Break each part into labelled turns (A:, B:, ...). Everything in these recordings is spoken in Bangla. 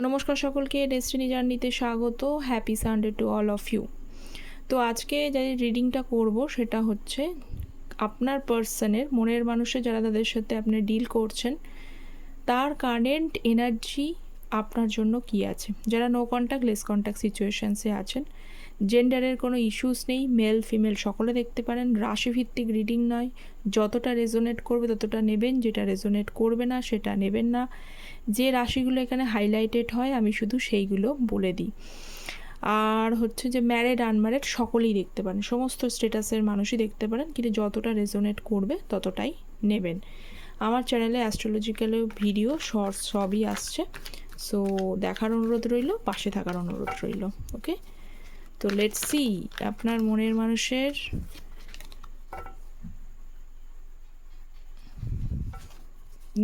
A: নমস্কার সকলকে ডেস্টিনি জার্নিতে স্বাগত। Happy Sunday to all of you তো আজকে যে রিডিংটা করব সেটা হচ্ছে আপনার পার্সনের মনের মানুষে যারা তাদের সাথে আপনি ডিল করছেন, তার কারেন্ট এনার্জি আপনার জন্য কি আছে? যারা নো কন্ট্যাক্ট লেস কন্ট্যাক্ট সিচুয়েশানসে আছেন জেন্ডারের কোনো ইস্যুস নেই মেল ফিমেল সকলে দেখতে পারেন। রাশিভিত্তিক রিডিং নয়। যতটা রেজোনেট করবে, ততটা নেবেন। যেটা রেজোনেট করবে না, সেটা নেবেন না। যে রাশিগুলো এখানে হাইলাইটেড হয়, আমি শুধু সেইগুলো বলে দিই। আর হচ্ছে যে ম্যারেড আনম্যারেড সকলেই দেখতে পারেন। সমস্ত স্টেটাসের মানুষই দেখতে পারেন। কিন্তু যতটা রেজোনেট করবে, ততটাই নেবেন। আমার চ্যানেলে অ্যাস্ট্রোলজিক্যাল ভিডিও শর্টস সবই আসছে। সো দেখার অনুরোধ রইল, পাশে থাকার অনুরোধ রইল। ওকে তো লেটস সি আপনার মনের মানুষের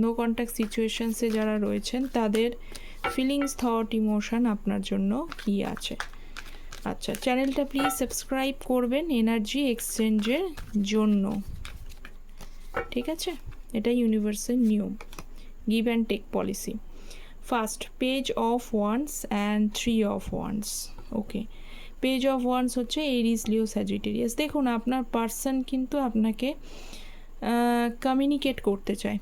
A: নো কন্ট্যাক্ট সিচুয়েশনসে যারা রয়েছেন, তাদের ফিলিংস থট ইমোশন আপনার জন্য কি আছে? আচ্ছা চ্যানেলটা প্লিজ সাবস্ক্রাইব করবেন এনার্জি এক্সচেঞ্জের জন্য। ঠিক আছে? এটা ইউনিভার্সাল নিয়ম। Give and take policy first page of wands and three of wands okay page of wands হচ্ছে এরিস লিও স্যাজিটেরিয়াস দেখুন, আপনার পার্সন কিন্তু আপনাকে কমিউনিকেট করতে চায়।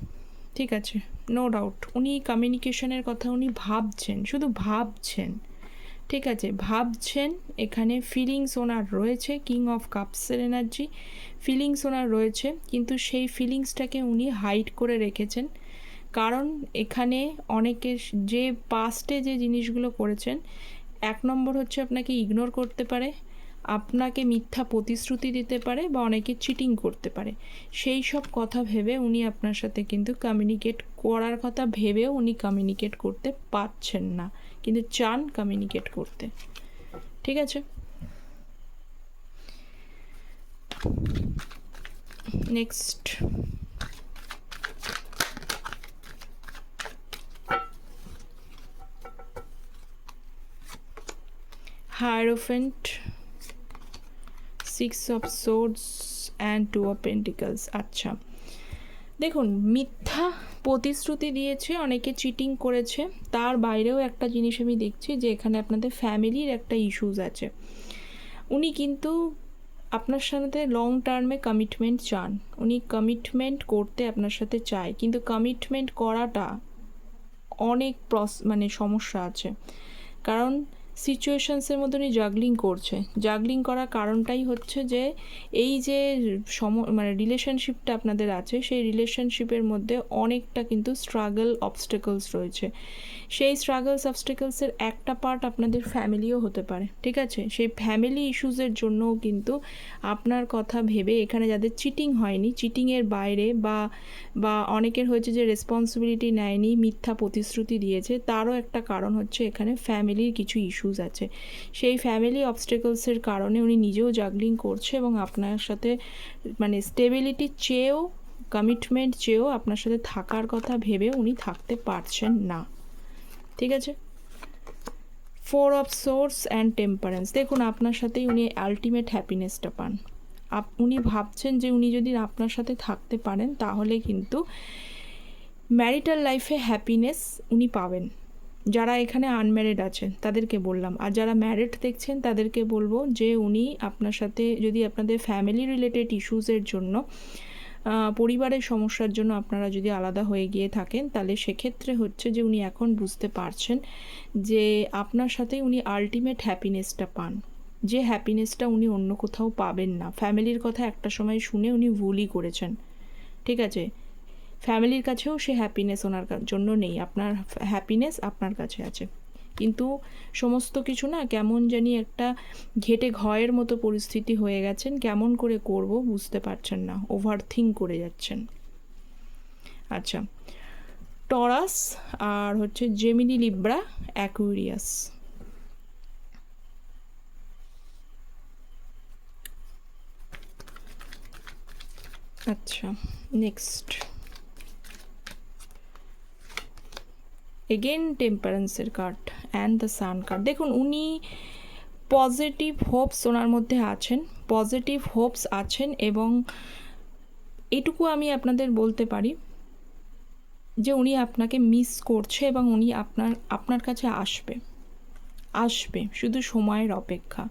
A: ঠিক আছে? নো ডাউট উনি কমিউনিকেশনের কথা উনি ভাবছেন, শুধু ভাবছেন। ঠিক আছে? ভাবছেন, এখানে ফিলিংস ওনার রয়েছে কিং অফ কাপসের এনার্জি ফিলিংস ওনার রয়েছে, কিন্তু সেই ফিলিংসটাকে উনি হাইড করে রেখেছেন। কারণ এখানে অনেকে যে পাস্টে যে জিনিসগুলো করেছেন এক নম্বর হচ্ছে আপনাকে ইগনোর করতে পারে, আপনাকে মিথ্যা প্রতিশ্রুতি দিতে পারে বা অনেকে চিটিং করতে পারে। সেই সব কথা ভেবে উনি আপনার সাথে কিন্তু কমিউনিকেট করার কথা ভেবেও উনি কমিউনিকেট করতে পারছেন না, কিন্তু চান কমিউনিকেট করতে। ঠিক আছে? Next hierophant six of swords and two of pentacles আচ্ছা। দেখুন, মিথ্যা প্রতিশ্রুতি দিয়েছে, অনেকে চিটিং করেছে। তার বাইরেও একটা জিনিস আমি দেখছি যে এখানে আপনাদের ফ্যামিলির একটা ইস্যুস আছে। উনি কিন্তু আপনার সাথে লং টার্মে কমিটমেন্ট চান। উনি কমিটমেন্ট করতে আপনার সাথে চায়। কিন্তু কমিটমেন্ট করাটা অনেক প্রস মানে সমস্যা আছে। কারণ সিচুয়েশনসের মধ্যে উনি জাগলিং করছে। জাগলিং করার কারণটাই হচ্ছে যে, এই যে সম মানে রিলেশনশিপটা আপনাদের আছে, সেই রিলেশনশিপের মধ্যে অনেকটা কিন্তু স্ট্রাগল অবস্টেকলস রয়েছে। সেই স্ট্রাগলস অবস্টেকলসের একটা পার্ট আপনাদের ফ্যামিলিও হতে পারে, ঠিক আছে? সেই ফ্যামিলি ইস্যুসের জন্যও কিন্তু আপনার কথা ভেবে এখানে যাদের চিটিং হয়নি চিটিংয়ের বাইরে বা বা অনেকের হয়েছে যে রেসপন্সিবিলিটি নেয়নি, মিথ্যা প্রতিশ্রুতি দিয়েছে, তারও একটা কারণ হচ্ছে এখানে ফ্যামিলির কিছু ইস্যুস আছে। সেই ফ্যামিলি অবস্টেকলসের কারণে উনি নিজেও জাগলিং করছে এবং আপনার সাথে মানে স্টেবিলিটি চেয়েও কমিটমেন্ট চেয়েও আপনার সাথে থাকার কথা ভেবে উনি থাকতে পারছেন না। ঠিক আছে? Four of swords and temperance দেখুন, আপনার সাথেই উনি আলটিমেট হ্যাপিনেসটা পান। আপ, উনি ভাবছেন যে উনি যদি আপনার সাথে থাকতে পারেন, তাহলে কিন্তু ম্যারিটাল লাইফে হ্যাপিনেস উনি পাবেন। যারা এখানে আনম্যারিড আছেন, তাদেরকে বললাম। আর যারা ম্যারিড দেখছেন, তাদেরকে বলব যে উনি আপনার সাথে যদি আপনাদের ফ্যামিলি রিলেটেড ইস্যুসের জন্য পরিবারের সমস্যার জন্য আপনারা যদি আলাদা হয়ে গিয়ে থাকেন, তাহলে সেক্ষেত্রে হচ্ছে যে উনি এখন বুঝতে পারছেন যে আপনার সাথে উনি আলটিমেট হ্যাপিনেসটা পান। যে হ্যাপিনেসটা উনি অন্য কোথাও পাবেন না। ফ্যামিলির কথা একটা সময় শুনে উনি ভুলই করেছেন। ঠিক আছে? ফ্যামিলির কাছেও সে হ্যাপিনেস ওনার জন্য নেই। আপনার হ্যাপিনেস আপনার কাছে আছে। কিন্তু সমস্ত কিছু না কেমন জানি একটা ঘেটে ঘয়ের মতো পরিস্থিতি হয়ে গেছেন। কেমন করে করব বুঝতে পারছেন না। ওভার থিঙ্ক করে যাচ্ছেন। আচ্ছা টরাস আর হচ্ছে জেমিনি লিব্রা অ্যাকুইরিয়াস আচ্ছা next again টেম্পারেন্সের card and the sun card দেখুন, উনি পজিটিভ হোপস ওনার মধ্যে আছেন পজিটিভ হোপস আছেন এবং এটুকু আমি আপনাদের বলতে পারি যে উনি আপনাকে মিস করছে এবং উনি আপনার আপনার কাছে আসবে আসবে শুধু সময়ের অপেক্ষা।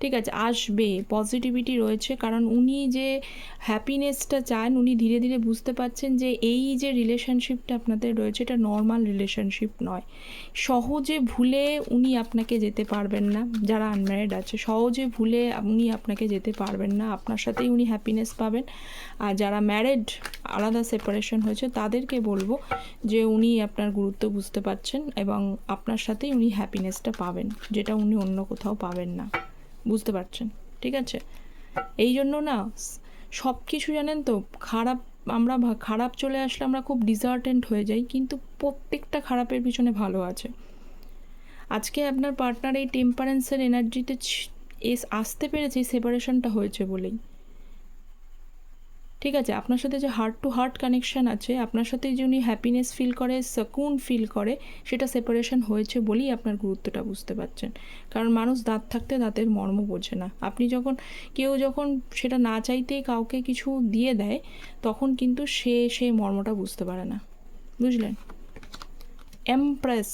A: ঠিক আছে, আসবে পজিটিভিটি রয়েছে। কারণ উনি যে হ্যাপিনেসটা চান, উনি ধীরে ধীরে বুঝতে পারছেন যে এই যে রিলেশনশিপটা আপনাদের রয়েছে, এটা নর্মাল রিলেশনশিপ নয়। সহজে ভুলে উনি আপনাকে যেতে পারবেন না, যারা আনম্যারিড আছে। সহজে ভুলে উনি আপনাকে যেতে পারবেন না। আপনার সাথেই উনি হ্যাপিনেস পাবেন। আর যারা ম্যারেড আলাদা সেপারেশন হয়েছে, তাদেরকে বলব যে উনি আপনার গুরুত্ব বুঝতে পারছেন এবং আপনার সাথেই উনি হ্যাপিনেসটা পাবেন, যেটা উনি অন্য কোথাও পাবেন না। বুঝতে পারছেন, ঠিক আছে? এই জন্য না সব কিছু জানেন তো, খারাপ আমরা খারাপ চলে আসলে আমরা খুব ডিজার্টেন্ট হয়ে যাই, কিন্তু প্রত্যেকটা খারাপের পিছনে ভালো আছে। আজকে আপনার পার্টনার এই টেম্পারেন্সের এনার্জিতে এস, আসতে পেরেছে সেপারেশনটা হয়েছে বলেই। ঠিক আছে, আপনার সাথে যে হার্ট টু হার্ট কানেকশন আছে, আপনার সাথে যে উনি হ্যাপিনেস ফিল করে সকুন ফিল করে, সেটা সেপারেশন হয়েছে বলেই আপনার গুরুত্বটা বুঝতে পারছেন। কারণ মানুষ দাঁত থাকতে দাঁতের মর্ম বোঝে না। আপনি যখন, কেউ যখন সেটা না চাইতেই কাউকে কিছু দিয়ে দেয়, তখন কিন্তু সে সেই মর্মটা বুঝতে পারে না। বুঝলেন? Empress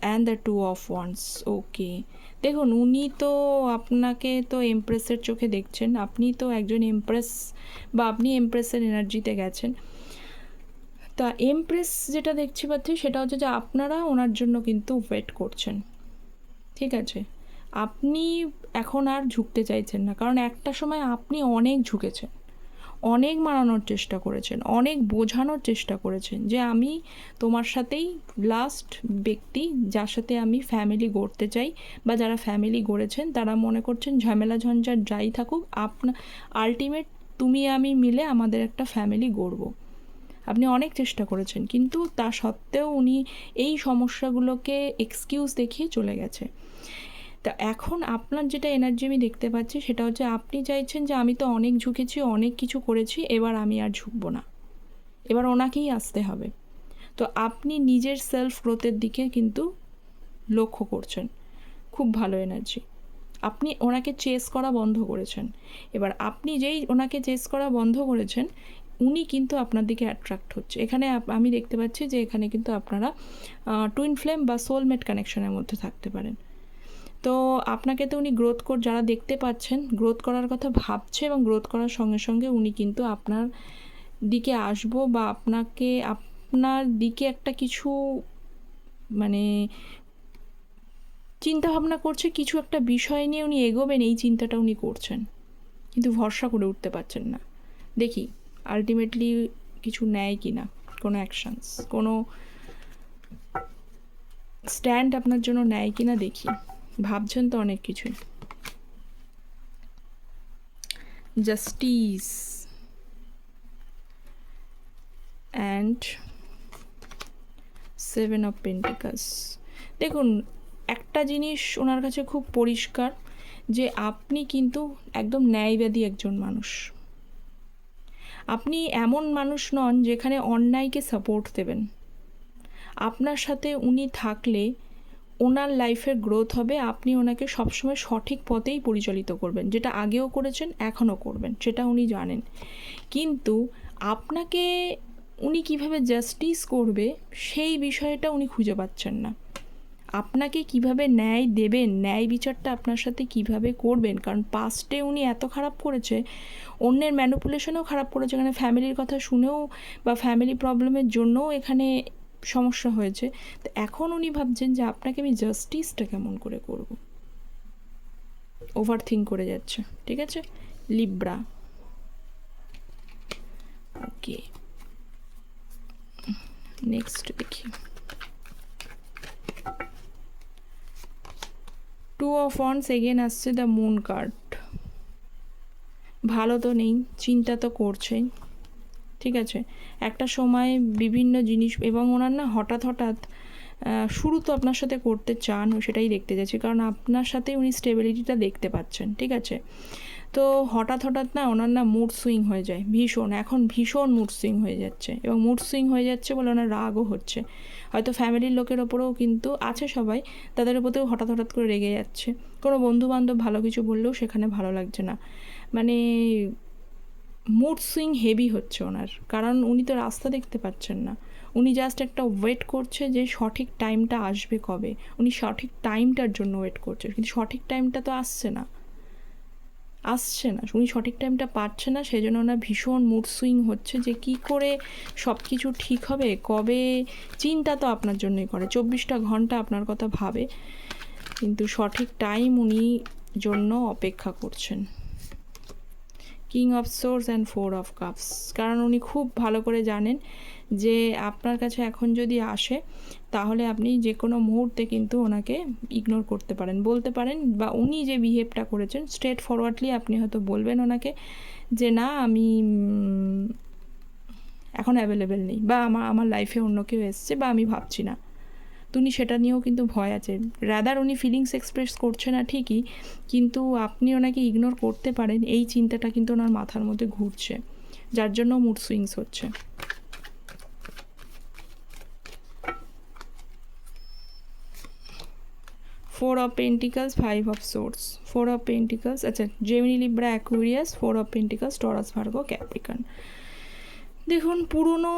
A: and the two of wands okay দেখুন, উনি তো আপনাকে তো এমপ্রেসের চোখে দেখছেন। আপনি তো একজন এমপ্রেস বা আপনি এমপ্রেসের এনার্জিতে গেছেন। তা এমপ্রেস যেটা দেখছি পাচ্ছি, সেটা হচ্ছে যে আপনারা ওনার জন্য কিন্তু ওয়েট করছেন। ঠিক আছে? আপনি এখন আর ঝুঁকতে চাইছেন না। কারণ একটা সময় আপনি অনেক ঝুঁকেছেন। অনেক মানানোর চেষ্টা করেছেন, অনেক বোঝানোর চেষ্টা করেছেন যে আমি তোমার সাথেই লাস্ট ব্যক্তি যার সাথে আমি ফ্যামিলি গড়তে চাই বা যারা ফ্যামিলি গড়েছেন তারা মনে করছেন ঝামেলা ঝঞ্ঝাট যাই থাকুক, আপনা আলটিমেট তুমি আমি মিলে আমাদের একটা ফ্যামিলি গড়ব। আপনি অনেক চেষ্টা করেছেন, কিন্তু তা সত্ত্বেও উনি এই সমস্যাগুলোকে এক্সকিউজ দেখিয়ে চলে গেছে। তা এখন আপনার যেটা এনার্জি আমি দেখতে পাচ্ছি সেটা হচ্ছে আপনি চাইছেন যে আমি তো অনেক ঝুঁকেছি, অনেক কিছু করেছি, এবার আমি আর ঝুঁকবো না। এবার ওনাকেই আসতে হবে। তো আপনি নিজের সেলফ গ্রোথের দিকে কিন্তু লক্ষ্য করছেন। খুব ভালো এনার্জি আপনি ওনাকে চেস করা বন্ধ করেছেন। এবার আপনি যেই ওনাকে চেস করা বন্ধ করেছেন, উনি কিন্তু আপনার দিকে অ্যাট্রাক্ট হচ্ছে। এখানে আমি দেখতে পাচ্ছি যে এখানে কিন্তু আপনারা টুইন ফ্লেম বা সোলমেট কানেকশনের মধ্যে থাকতে পারেন। তো আপনাকে তো উনি গ্রোথ কর যারা দেখতে পাচ্ছেন গ্রোথ করার কথা ভাবছে এবং গ্রোথ করার সঙ্গে সঙ্গে উনি কিন্তু আপনার দিকে আসব বা আপনাকে, আপনার দিকে একটা কিছু মানে চিন্তা ভাবনা করছে, কিছু একটা বিষয় নিয়ে উনি এগোবেন, এই চিন্তাটা উনি করছেন। কিন্তু ভরসা করে উঠতে পারছেন না। দেখি আলটিমেটলি কিছু নেয় কি না কোনো অ্যাকশনস কোনো স্ট্যান্ড আপনার জন্য নেয় কি না দেখি। ভাবছেন তো অনেক কিছুই। Justice and seven of pentacles দেখুন, একটা জিনিস ওনার কাছে খুব পরিষ্কার যে আপনি কিন্তু একদম ন্যায়বাদী একজন মানুষ। আপনি এমন মানুষ নন যেখানে অন্যায়কে সাপোর্ট দেবেন। আপনার সাথে উনি থাকলে ওনার লাইফের গ্রোথ হবে, আপনি ওনাকে সবসময় সঠিক পথেই পরিচালিত করবেন। যেটা আগেও করেছেন, এখনও করবেন, সেটা উনি জানেন। কিন্তু আপনাকে উনি কীভাবে জাস্টিস করবে, সেই বিষয়টা উনি খুঁজে পাচ্ছেন না। আপনাকে কীভাবে ন্যায় দেবেন, ন্যায় বিচারটা আপনার সাথে কীভাবে করবেন, কারণ পাস্টে উনি এত খারাপ করেছে, অন্যের ম্যানুপুলেশনেও খারাপ করেছে, এখানে ফ্যামিলির কথা শুনেও বা ফ্যামিলি প্রবলেমের জন্যও এখানে সমস্যা হয়েছে। তো এখন উনি ভাবছেন যে আপনাকে আমি জাস্টিসটা কেমন করে করব? ওভার থিঙ্ক করে যাচ্ছে, ঠিক আছে? লিব্রা ওকে নেক্সট দেখি। টু অফ ওয়ান্স এগেন আসছে দ্য মুন কার্ড ভালো তো নেই, চিন্তা তো করছেই। ঠিক আছে? একটা সময় বিভিন্ন জিনিস এবং ওনার না হঠাৎ হঠাৎ শুরু তো আপনার সাথে করতে চান সেটাই দেখতে যাচ্ছি কারণ আপনার সাথে উনি স্টেবিলিটিটা দেখতে পাচ্ছেন, ঠিক আছে? তো হঠাৎ হঠাৎ না ওনার না মুড সুইং হয়ে যায়, ভীষণ। এখন ভীষণ মুড সুইং হয়ে যাচ্ছে এবং মুড সুইং হয়ে যাচ্ছে বলে ওনার রাগও হচ্ছে। হয়তো ফ্যামিলির লোকের ওপরেও কিন্তু আছে সবাই, তাদের ওপরেও হঠাৎ হঠাৎ করে রেগে যাচ্ছে। কোনো বন্ধু বান্ধব ভালো কিছু বললেও সেখানে ভালো লাগছে না। মানে মুড সুইং হেভি হচ্ছে ওনার। কারণ উনি তো রাস্তা দেখতে পাচ্ছেন না। উনি জাস্ট একটা ওয়েট করছে যে সঠিক টাইমটা আসবে কবে। উনি সঠিক টাইমটার জন্য ওয়েট করছে। কিন্তু সঠিক টাইমটা তো আসছে না। আসছে না। উনি সঠিক টাইমটা পাচ্ছে না সেই জন্য ওনার ভীষণ মুড সুইং হচ্ছে যে কি করে সব কিছু ঠিক হবে, কবে চিন্তা তো আপনার জন্যই করে। চব্বিশটা ঘণ্টা আপনার কথা ভাবে। কিন্তু সঠিক টাইম উনি জন্য অপেক্ষা করছেন। King of swords and four of cups কারণ উনি খুব ভালো করে জানেন যে আপনার কাছে এখন যদি আসে, তাহলে আপনি যে কোনো মুহূর্তে কিন্তু ওনাকে ইগনোর করতে পারেন। বলতে পারেন বা উনি যে বিহেভটা করেছেন স্ট্রেট ফরওয়ার্ডলি আপনি হয়তো বলবেন ওনাকে যে, না, আমি এখন অ্যাভেলেবেল নেই বা আমার আমার লাইফে অন্য কেউ এসছে বা আমি ভাবছি না। তো উনি সেটা নিয়েও কিন্তু ভয় আছে। রাদার উনি ফিলিংস এক্সপ্রেস করছে না ঠিকই, কিন্তু আপনি ওনাকে ইগনোর করতে পারেন, এই চিন্তাটা কিন্তু ওনার মাথার মধ্যে ঘুরছে, যার জন্য মুড সুইংস হচ্ছে। Four of pentacles five of swords four of pentacles আচ্ছা Gemini Libra Aquarius four of pentacles Taurus Virgo Capricorn দেখুন, পুরনো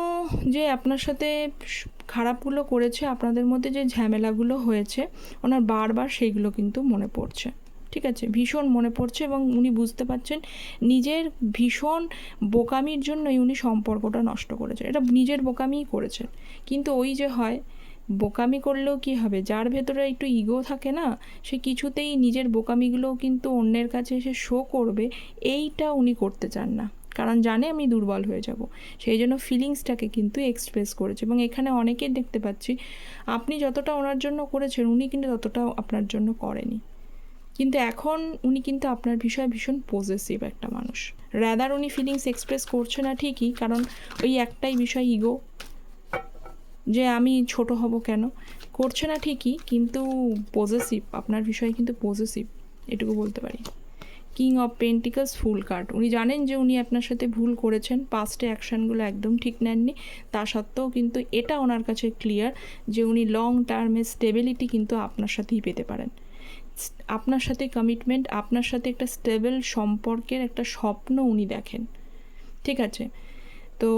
A: যে আপনার সাথে খারাপগুলো করেছে, আপনাদের মধ্যে যে ঝামেলাগুলো হয়েছে, ওনার বারবার সেইগুলো কিন্তু মনে পড়ছে। ঠিক আছে? ভীষণ মনে পড়ছে এবং উনি বুঝতে পারছেন নিজের ভীষণ বোকামির জন্যই উনি সম্পর্কটা নষ্ট করেছেন। এটা নিজের বোকামিই করেছেন। কিন্তু ওই যে হয়, বোকামি করলেও কি হবে? যার ভেতরে একটু ইগো থাকে না, সে কিছুতেই নিজের বোকামিগুলোও কিন্তু অন্যের কাছে এসে শো করবে, এইটা উনি করতে চান না। কারণ জানে আমি দুর্বল হয়ে যাব। সেই জন্য ফিলিংসটাকে কিন্তু এক্সপ্রেস করেছে এবং এখানে অনেকেই দেখতে পাচ্ছি, আপনি যতটা ওনার জন্য করেছেন, উনি কিন্তু ততটা আপনার জন্য করেনি। কিন্তু এখন উনি কিন্তু আপনার বিষয়ে ভীষণ পজেসিভ একটা মানুষ। র্যাদার উনি ফিলিংস এক্সপ্রেস করছে না ঠিকই, কারণ ওই একটাই বিষয় ইগো যে আমি ছোট হব কেন? করছে না ঠিকই, কিন্তু পজেসিভ আপনার বিষয়ে কিন্তু পজেসিভ এটুকু বলতে পারি। King of pentacles full card উনি জানেন যে উনি আপনার সাথে ভুল করেছেন। পাস্টে অ্যাকশানগুলো একদম ঠিক নেননি। তা সত্ত্বেও কিন্তু এটা ওনার কাছে ক্লিয়ার যে উনি লং টার্মে স্টেবিলিটি কিন্তু আপনার সাথেই পেতে পারেন। আপনার সাথে কমিটমেন্ট আপনার সাথে একটা স্টেবল সম্পর্কের একটা স্বপ্ন উনি দেখেন। ঠিক আছে? তো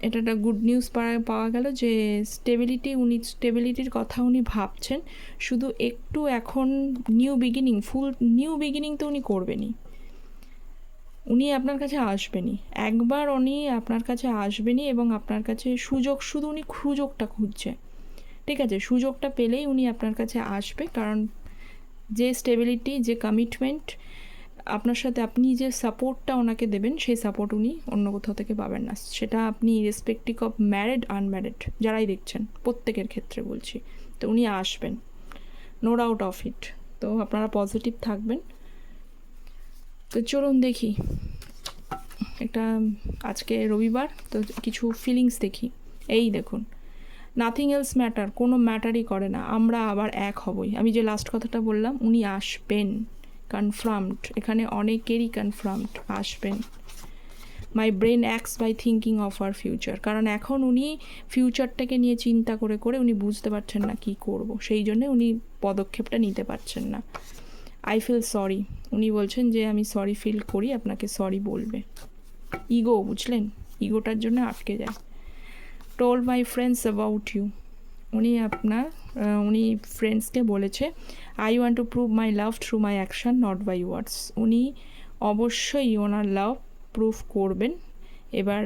A: এটা একটা গুড নিউজ পাওয়া গেল যে স্টেবিলিটি উনি স্টেবিলিটির কথা উনি ভাবছেন। শুধু একটু এখন new beginning full new beginning তো উনি করবেনই। উনি আপনার কাছে আসবেনই। একবার উনি আপনার কাছে আসবেনই এবং আপনার কাছে সুযোগ, শুধু উনি সুযোগটা খুঁজছে ঠিক আছে, সুযোগটা পেলেই উনি আপনার কাছে আসবে। কারণ যে স্টেবিলিটি যে কমিটমেন্ট আপনার সাথে আপনি যে সাপোর্টটা ওনাকে দেবেন, সেই সাপোর্ট উনি অন্য কোথাও থেকে পাবেন না। সেটা আপনি রেসপেক্টিভ অফ ম্যারিড আনম্যারিড যারাই দেখছেন, প্রত্যেকের ক্ষেত্রে বলছি। তো উনি আসবেন। নো ডাউট অফ ইট তো আপনারা পজিটিভ থাকবেন। তো চলুন দেখি। একটা আজকে রবিবার, তো কিছু ফিলিংস দেখি। এই দেখুন। নাথিং এলস ম্যাটার কোনো ম্যাটারই করে না। আমরা আবার এক হবই। আমি যে লাস্ট কথাটা বললাম, উনি আসবেন। কনফার্মড এখানে অনেকেরই কনফার্মড আসবেন। My brain aches by thinking of our future কারণ এখন উনি ফিউচারটাকে নিয়ে চিন্তা করে করে উনি বুঝতে পারছেন না কি করব। সেই জন্যে উনি পদক্ষেপটা নিতে পারছেন না। আই ফিল সরি উনি বলছেন যে, আমি সরি ফিল করি, আপনাকে সরি বলবে। ইগো বুঝলেন? ইগোটার জন্য আটকে যায়। Told my friends about you উনি আপনার উনি ফ্রেন্ডসকে বলেছে I want to prove my love through my action not by words উনি অবশ্যই ওনার লাভ প্রুফ করবেন, এবার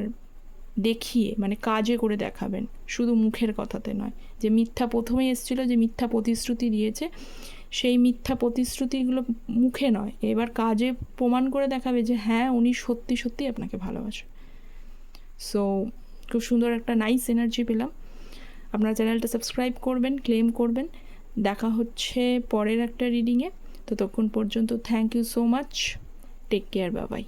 A: দেখিয়ে মানে কাজে করে দেখাবেন, শুধু মুখের কথাতে নয়। যে মিথ্যা প্রথমে এসেছিল, যে মিথ্যা প্রতিশ্রুতি দিয়েছে, সেই মিথ্যা প্রতিশ্রুতিগুলো মুখে নয়, এবার কাজে প্রমাণ করে দেখাবে যে হ্যাঁ উনি সত্যি সত্যি আপনাকে ভালোবাসে। সো খুব সুন্দর একটা নাইস এনার্জি পেলাম। আপনারা চ্যানেলটা সাবস্ক্রাইব করবেন, ক্লেম করবেন। দেখা হচ্ছে পরের একটা রিডিংয়ে ততক্ষণ পর্যন্ত thank you so much take care Babai